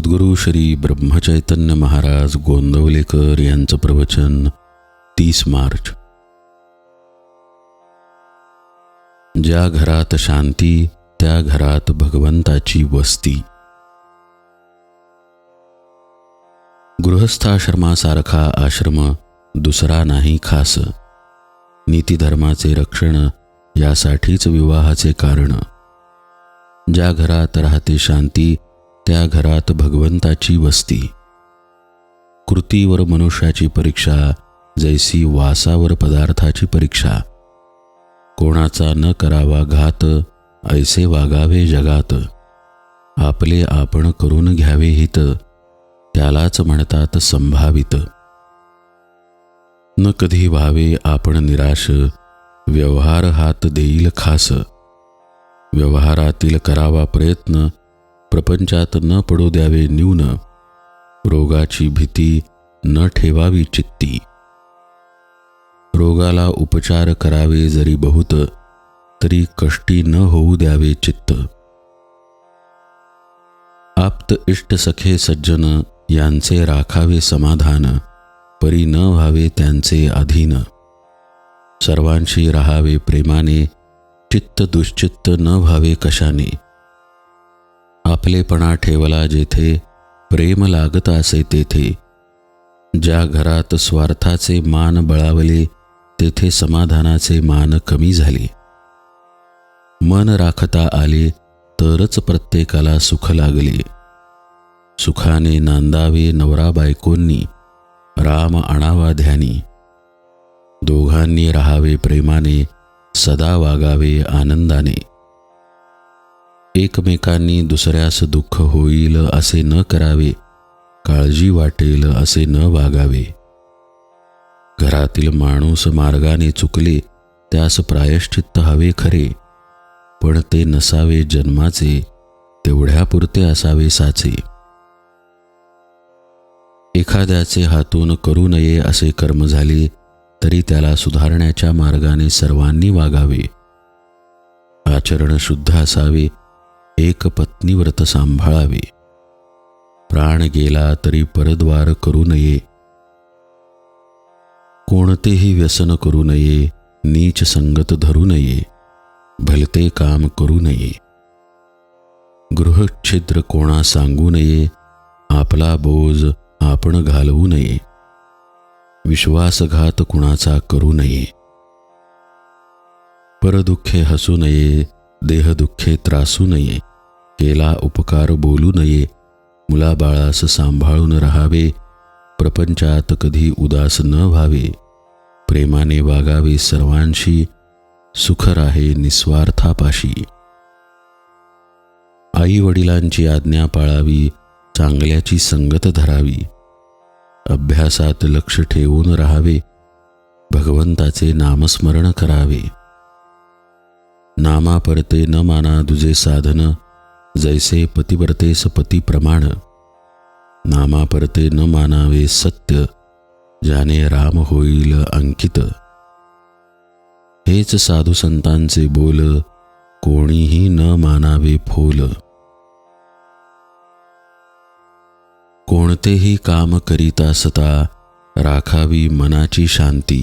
सद्गुरू श्री ब्रह्मचैतन्य महाराज गोंदवलेकर यांचं प्रवचन तीस मार्च. ज्या घरात शांती त्या घरात भगवंताची वस्ती. गृहस्थाश्रमासारखा आश्रम दुसरा नाही खास. नीतीधर्माचे रक्षण यासाठीच विवाहाचे कारण. ज्या घरात राहते शांती त्या घरात भगवंताची वस्ती. कृतीवर मनुष्याची परीक्षा जैसी वासावर पदार्थाची परीक्षा. कोणाचा न करावा घात ऐसे वागावे जगात. आपले आपण करून घ्यावे हित त्यालाच म्हणतात संभावित. न कधी व्हावे आपण निराश व्यवहार हात देईल खास. व्यवहारातील करावा प्रयत्न प्रपंचात न पडू द्यावे न्यून. रोगाची भीती न ठेवावी चित्ती. रोगाला उपचार करावे जरी बहुत तरी कष्टी न होऊ द्यावे चित्त. आप्त इष्ट सखे सज्जन यांचे राखावे समाधान परी न व्हावे त्यांचे अधीन. सर्वांशी राहावे प्रेमाने चित्त दुश्चित्त न व्हावे कशाने? आपलेपणा ठेवला जेथे प्रेम लागत असे तेथे. ज्या घरात स्वार्थाचे मान बळावले तेथे समाधानाचे मान कमी झाले. मन राखता आले तरच प्रत्येकाला सुख लागले. सुखाने नांदावे नवरा बायकोंनी राम आणावा ध्यानी. दोघांनी राहावे प्रेमाने सदा वागावे आनंदाने. एकमेकांनी दुसऱ्यास दुःख होईल असे न करावे काळजी वाटेल असे न वागावे. घरातील माणूस मार्गाने चुकले त्यास प्रायश्चित्त हवे खरे. पण ते नसावे जन्माचे तेवढ्यापुरते असावे साचे. एखाद्याचे हातून करू नये असे कर्म झाले तरी त्याला सुधारण्याच्या मार्गाने सर्वांनी वागावे. आचरण शुद्ध असावे एक पत्नी व्रत सांभाळावे. प्राण गेला तरी परद्वार करू नये. कोणतेही व्यसन करू नये नीच संगत धरू नये भलते काम करू नये. गृहच्छिद्र कोणा सांगू नये आपला बोज आपण घालवू नये. विश्वासघात कुणाचा करू नये. परदुःखे हसू नये देहदुःखे त्रासू नये. केला उपकार बोलू नये. मुलाबाळास सांभाळून राहावे. प्रपंचात कधी उदास न व्हावे. प्रेमाने वागावे सर्वांशी. सुख राहे निस्वार्थापाशी. आई वडिलांची आज्ञा पाळावी चांगल्याची संगत धरावी. अभ्यासात लक्ष ठेवून राहावे. भगवंताचे नामस्मरण करावे. नामापरते न माना दुजे साधन. जैसे पतिव्रतेस पती प्रमाण नामापरते न मानावे सत्य ज्याने राम होईल अंकित। हेच साधू संतांचे बोल कोणीही न मानावे फोल। कोणतेही काम करीता सता राखावी मनाची शांती।